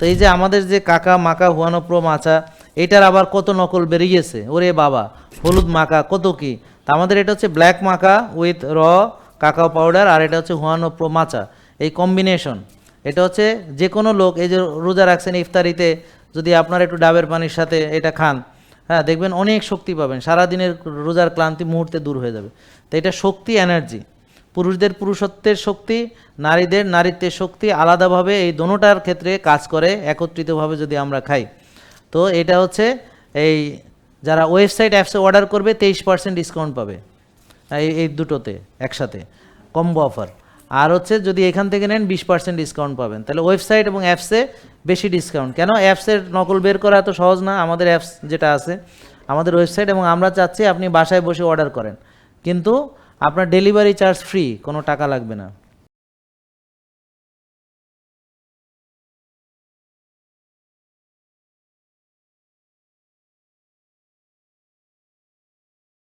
তো এই যে আমাদের যে কাকা, মাকা, হুয়ানো, প্রো মাচা এটার আবার কত নকল বেরিয়েছে? ওরে বাবা, হলুদ মাকা, কত কি? তা আমাদের এটা হচ্ছে ব্ল্যাক মাকা উইথ র কাকাও পাউডার আর এটা হচ্ছে হুয়ানো, প্রো মাচা এই কম্বিনেশন এটা হচ্ছে যে কোনো লোক, এই যে রোজা রাখছেন ইফতারিতে, যদি আপনার একটু ডাবের পানির সাথে এটা খান হ্যাঁ দেখবেন অনেক শক্তি পাবেন। সারাদিনের রোজার ক্লান্তি মুহূর্তে দূর হয়ে যাবে। তো এটা শক্তি এনার্জি পুরুষদের পুরুষত্বের শক্তি, নারীদের নারীত্বের শক্তি আলাদাভাবে এই দোনোটার ক্ষেত্রে কাজ করে, একত্রিতভাবে যদি আমরা খাই। তো এটা হচ্ছে এই যারা ওয়েবসাইট অ্যাপসে অর্ডার করবে, তেইশ পার্সেন্ট ডিসকাউন্ট পাবে। এই এই দুটোতে, একসাথে, কম্বো অফার। আর হচ্ছে যদি এখান থেকে নেন, বিশ পার্সেন্ট ডিসকাউন্ট পাবেন। তাহলে ওয়েবসাইট এবং অ্যাপসে বেশি ডিসকাউন্ট। কেন? অ্যাপসের নকল বের করা এত সহজ না, আমাদের অ্যাপস যেটা আছে, আমাদের ওয়েবসাইট এবং আমরা চাচ্ছি আপনি বাসায় বসে অর্ডার করেন। কিন্তু আপনার ডেলিভারি চার্জ ফ্রি কোনো টাকা লাগবে না।